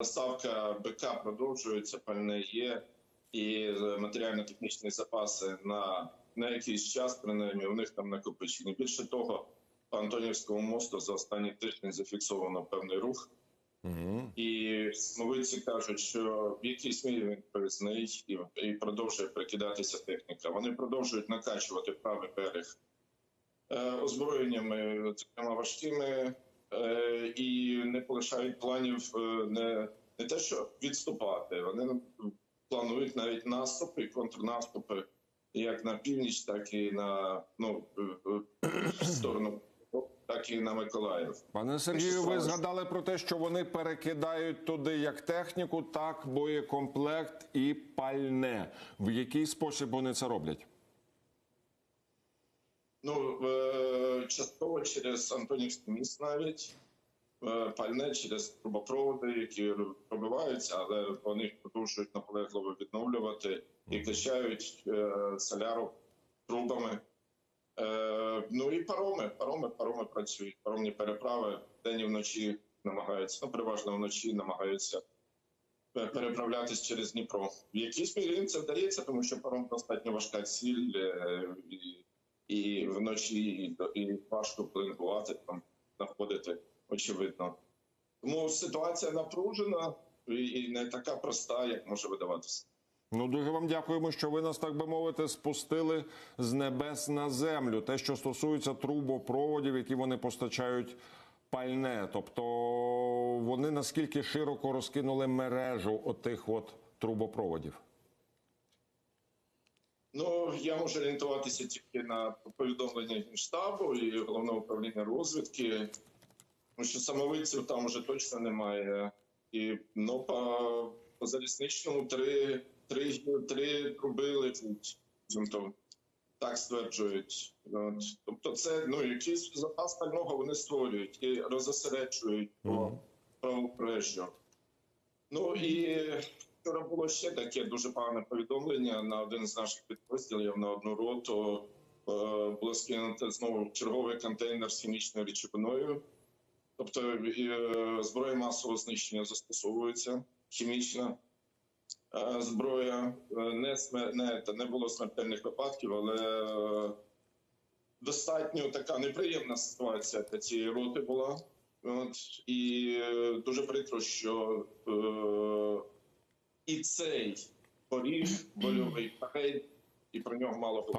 Доставка БК продовжується, пальне є, і матеріально-технічні запаси на, на якийсь час, принаймні, у них там накопичені. Більше того, по Антонівському мосту за останні тиждень зафіксовано певний рух. І смовиці кажуть, що в якійсь мірі він перезнають і, і продовжує прикидатися техніка. Вони продовжують накачувати правий берег е, озброєннями, зокрема важкими, е, полишають планів е, не, не те, що відступати. Вони планують навіть наступи і контрнаступи як на північ, так і на ну е, е, сторону, так і на Миколаїв. Пане Сергію, ви згадали про те, що вони перекидають туди як техніку, так боєкомплект і пальне. В який спосіб вони це роблять? Ну, частково через Антонівський міст навіть пальне через трубопроводи, які пробиваються, але вони продовжують наполегливо відновлювати і качають е, соляру трубами. Е, ну і пароми, пароми, пароми працюють. Паромні переправи день і вночі намагаються, ну переважно вночі намагаються пе- переправлятись через Дніпро. В якійсь мірі їм це вдається, тому що паром достатньо важка ціль, е, і, і вночі і, і важко плингувати, там очевидно. Тому ситуація напружена і, не така проста, як може видаватися. Ну дуже вам дякуємо, що ви нас так би мовити спустили з небес на землю. Те, що стосується трубопроводів, які вони постачають пальне, тобто вони наскільки широко розкинули мережу отих от трубопроводів. Ну я можу орієнтуватися тільки на повідомлення генштабу і головного управління розвідки. Тому що самовиців там уже точно немає. І ну по, по залізничному три, три, три труби летять. Тобто, так стверджують. От. Тобто, це ну якийсь запас пального вони створюють і розосереджують по правопорежжю. Ну і вчора було ще таке дуже погане повідомлення на один з наших підрозділів на одну роту. Е, Було скинуто знову черговий контейнер з хімічною речовиною. Тобто е, зброя масового знищення застосовується хімічна е, зброя. Е, Не, не, не було смертельних випадків, але достатньо така неприємна ситуація для цієї роти була. От, і дуже прикро, що е, і цей поріг больовий перейд, і про нього мало говорити.